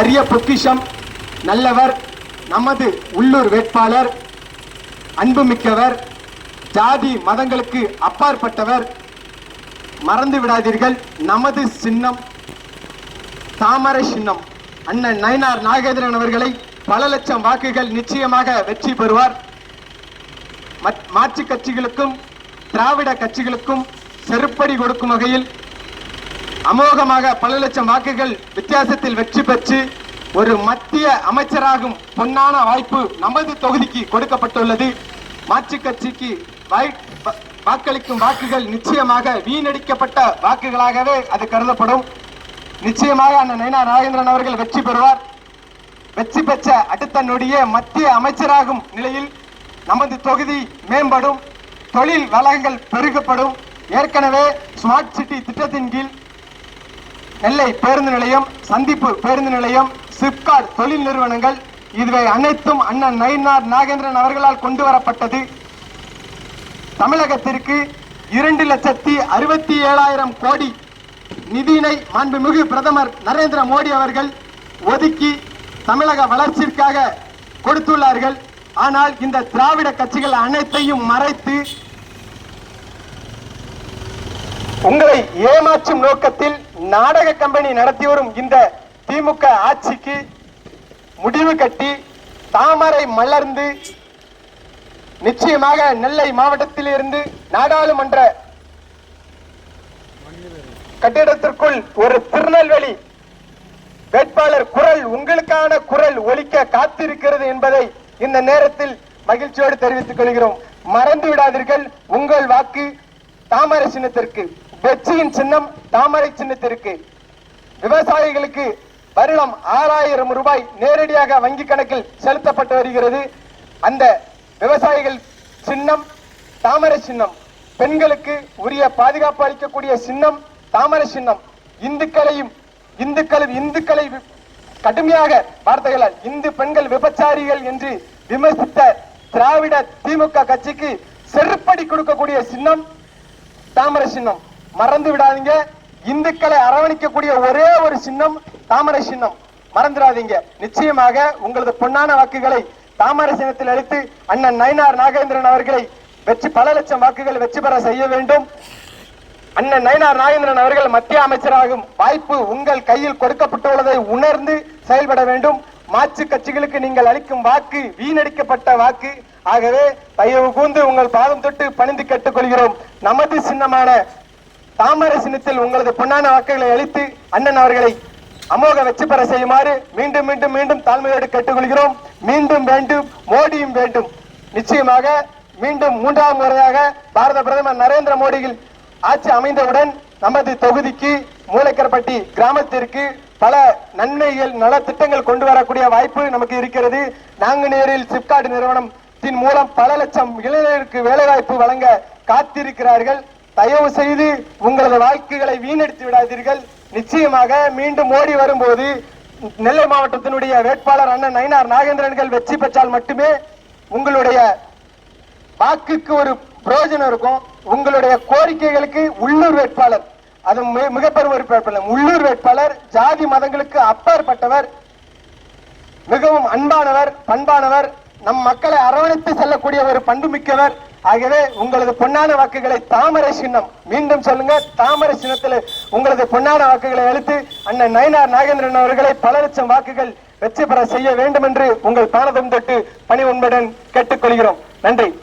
அரிய பொக்கிஷம் நல்லவர் நமது உள்ளூர் வேட்பாளர் அன்புமிக்கவர் ஜாதி மதங்களுக்கு அப்பாற்பட்டவர். மறந்து விடாதீர்கள் நமது சின்னம் தாமரை சின்னம். அண்ணன் நயனார் நாகேந்திரன் அவர்களை பல லட்சம் வாக்குகள் நிச்சயமாக வெற்றி பெறுவார். மாற்று கட்சிகளுக்கும் திராவிட கட்சிகளுக்கும் செருப்படி கொடுக்கும் வகையில் அமோகமாக பல லட்சம் வாக்குகள் வித்தியாசத்தில் வெற்றி பெற்று ஒரு மத்திய அமைச்சராகும் பொன்னான வாய்ப்பு நமது தொகுதிக்கு கொடுக்கப்பட்டுள்ளது. மாற்று கட்சிக்கு வாய்- வாக்களிக்கும் வாக்குகள் நிச்சயமாக வீணடிக்கப்பட்ட வாக்குகளாகவே அது கருதப்படும். நிச்சயமாக அண்ணன் நயனா நாகேந்திரன் அவர்கள் வெற்றி பெறுவார். வெற்றி பெற்ற அடுத்த நொடியே மத்திய அமைச்சராகும் நிலையில் நமது தொகுதி மேம்படும். தொழில் வளங்கள் பெருகப்படும். ஏற்கனவே ஸ்மார்ட் சிட்டி திட்டத்தின் கீழ் நெல்லை பேருந்து நிலையம் சந்திப்பு பேருந்து நிலையம் சிப்காட் தொழில் நிறுவனங்கள் இதுவை அனைத்தும் அண்ணன் நயினார் நாகேந்திரன் அவர்களால் கொண்டு வரப்பட்டது. தமிழகத்திற்கு இரண்டு லட்சத்தி அறுபத்தி ஏழாயிரம் கோடி நிதியினை மாண்புமிகு பிரதமர் நரேந்திர மோடி அவர்கள் ஒதுக்கி தமிழக வளர்ச்சிக்காக கொடுத்துள்ளார்கள். ஆனால் இந்த திராவிட கட்சிகள் அனைத்தையும் மறைத்து உங்களை ஏமாற்றும் நோக்கத்தில் நாடக கம்பெனி நடத்தி வரும் இந்த திமுக ஆட்சிக்கு முடிவு கட்டி தாமரை மலர்ந்து நிச்சயமாக நெல்லை மாவட்டத்தில் இருந்து நாடாளுமன்ற கட்டிடத்திற்குள் ஒரு திருநெல்வேலி வேட்பாளர் குரல் உங்களுக்கான குரல் ஒலிக்க காத்திருக்கிறது என்பதை இந்த நேரத்தில் மகிழ்ச்சியோடு தெரிவித்துக் கொள்கிறோம். மறந்து விடாதீர்கள். உங்கள் வாக்கு தாமரை சின்னத்திற்கு. வெற்றியின் சின்னம் தாமரை சின்னத்திற்கு. விவசாயிகளுக்கு வருடம் ஆறாயிரம் ரூபாய் நேரடியாக வங்கி கணக்கில் செலுத்தப்பட்டு வருகிறது. அந்த விவசாயிகள் சின்னம் தாமரை சின்னம் பெண்களுக்கு உரிய பாதுகாப்பு அளிக்கக்கூடிய சின்னம் தாமரை சின்னம். இந்துக்களையும் இந்துக்கள் இந்துக்களை கடுமையாக வார்த்தைகளால் இந்து பெண்கள் விபச்சாரிகள் என்று விமர்சித்த திராவிட திமுக கட்சிக்கு செருப்படி கொடுக்கக்கூடிய சின்னம் தாமரை சின்னம். மறந்து விடாதீங்க. இந்துக்களை அரவணைக்கக்கூடிய ஒரே ஒரு சின்னம் தாமரை சின்னம். மறந்துடாதீங்க. நிச்சயமாக உங்களது பொன்னான வாக்குகளை தாமரை சின்னத்தில் அளித்து அண்ணன் நயனார் நாகேந்திரன் அவர்களை வெற்றி பல லட்சம் வாக்குகள் வெற்றி பெற செய்ய வேண்டும். அண்ணன் நயனார் நாகேந்திரன் அவர்கள் மத்திய அமைச்சராகும். வாய்ப்பு உங்கள் கையில் கொடுக்கப்பட்டுள்ளதை உணர்ந்து செயல்பட வேண்டும். மாற்று கட்சிகளுக்கு நீங்கள் அளிக்கும் வாக்கு வீணடிக்கப்பட்ட வாக்கு. ஆகவே தயவு கூந்து உங்கள் பாதம் தொட்டு பணிந்து கேட்டுக்கொள்கிறோம். நமது சின்னமான தாமரை சின்னத்தில் உங்களது பொன்னான வாக்குகளை அளித்து அண்ணன் அவர்களை அமோக வெற்றி பெற செய்யுமாறு மீண்டும் மீண்டும் மீண்டும் தாழ்மையோடு கேட்டுக்கொள்கிறோம். மீண்டும் வேண்டும் மோடியும் வேண்டும். நிச்சயமாக மீண்டும் மூன்றாம் முறையாக பாரத பிரதமர் நரேந்திர மோடியில் ஆட்சி அமைந்தவுடன் நமது தொகுதிக்கு மூலக்கரப்பட்டி கிராமத்திற்கு பல நன்மைகள் நல திட்டங்கள் கொண்டு வரக்கூடிய வாய்ப்பு நமக்கு இருக்கிறது. நாங்குநேரில் சிப்காட் நிறுவனத்தின் மூலம் பல லட்சம் இளைஞருக்கு வேலைவாய்ப்பு வழங்க காத்திருக்கிறார்கள். தயவு செய்து உங்களது வாழ்க்கைகளை வீணடித்து விடாதீர்கள். நிச்சயமாக மீண்டும் மோடி வரும்போது நெல்லை மாவட்டத்தினுடைய வேட்பாளர் அண்ணன் நயினார் நாகேந்திரன்கள் வெற்றி பெற்றால் மட்டுமே உங்களுடைய வாக்குக்கு ஒரு பிரயோஜனம் இருக்கும். உங்களுடைய கோரிக்கைகளுக்கு உள்ளூர் வேட்பாளர் அது மிகப்பெரும் ஒரு வேட்பாளர் உள்ளூர் வேட்பாளர் ஜாதி மதங்களுக்கு அப்பாற்பட்டவர் மிகவும் அன்பானவர் பண்பானவர் நம் மக்களை அரவணைத்து செல்லக்கூடிய ஒரு பண்புமிக்கவர் ஆகவே உங்களது பொன்னான வாக்குகளை தாமரை சின்னம். மீண்டும் சொல்லுங்க தாமரை சின்னத்தில் உங்களது பொன்னான வாக்குகளை அளித்து அண்ணன் நயனார் நாகேந்திரன் அவர்களை பல லட்சம் வாக்குகள் வெற்றி பெற செய்ய வேண்டும் என்று உங்கள் பானதம் தொட்டு பணி உண்மையுடன் கேட்டுக்கொள்கிறோம். நன்றி.